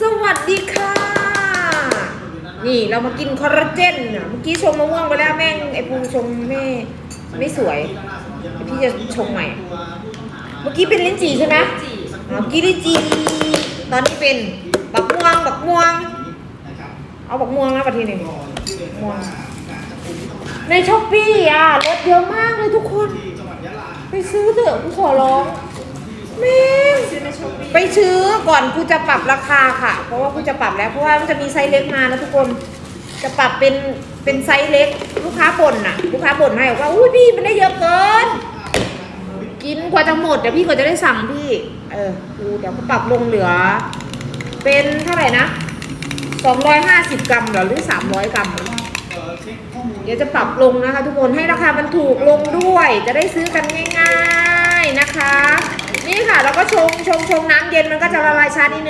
สวัสดีค่ะ นี่เรามากินคอลลาเจนอะเมื่อกี้ชงมะม่วงไปแล้วแม่งไอ้ภูชงไม่ไม่สวยเดี๋ยวพี่จะชงใหม่ เมื่อกี้เป็นลิ้นจี่ใช่ไหมอ่าเมื่อกี้ลิ้นจี่ตอนนี้เป็นบักม่วงบักม่วง เอาบักม่วงนะประเทศหนึ่งม่วงในช้อปปี้อะลดเยอะมากเลยทุกคน ไปซื้อเถอะกูขอร้องแม่ ไปซื้อก่อนกูจะปรับราคาค่ะ เพราะว่ากูจะปรับแล้วเพราะว่ามันจะมีไซส์เล็กมานะทุกคนจะปรับเป็นเป็นไซส์เล็ก ลูกค้าบ่นน่ะ ลูกค้าบ่นให้บอกว่าอุ้ยพี่มันได้เยอะเกิน กินกว่าจะหมดเดี๋ยวพี่ก็จะได้สั่งพี่ เออกูเดี๋ยวกูปรับลงเหลือ เป็นเท่าไหร่นะ250กรัมหรอหรือ300กรัมเดี๋ยวจะปรับลงนะคะ ทุกคนให้ราคามันถูกลงด้วย จะได้ซื้อกันง่าย ๆนะคะ ก็ชงชงชงน้ำเย็นมันก็จะละลายช้านิดนึง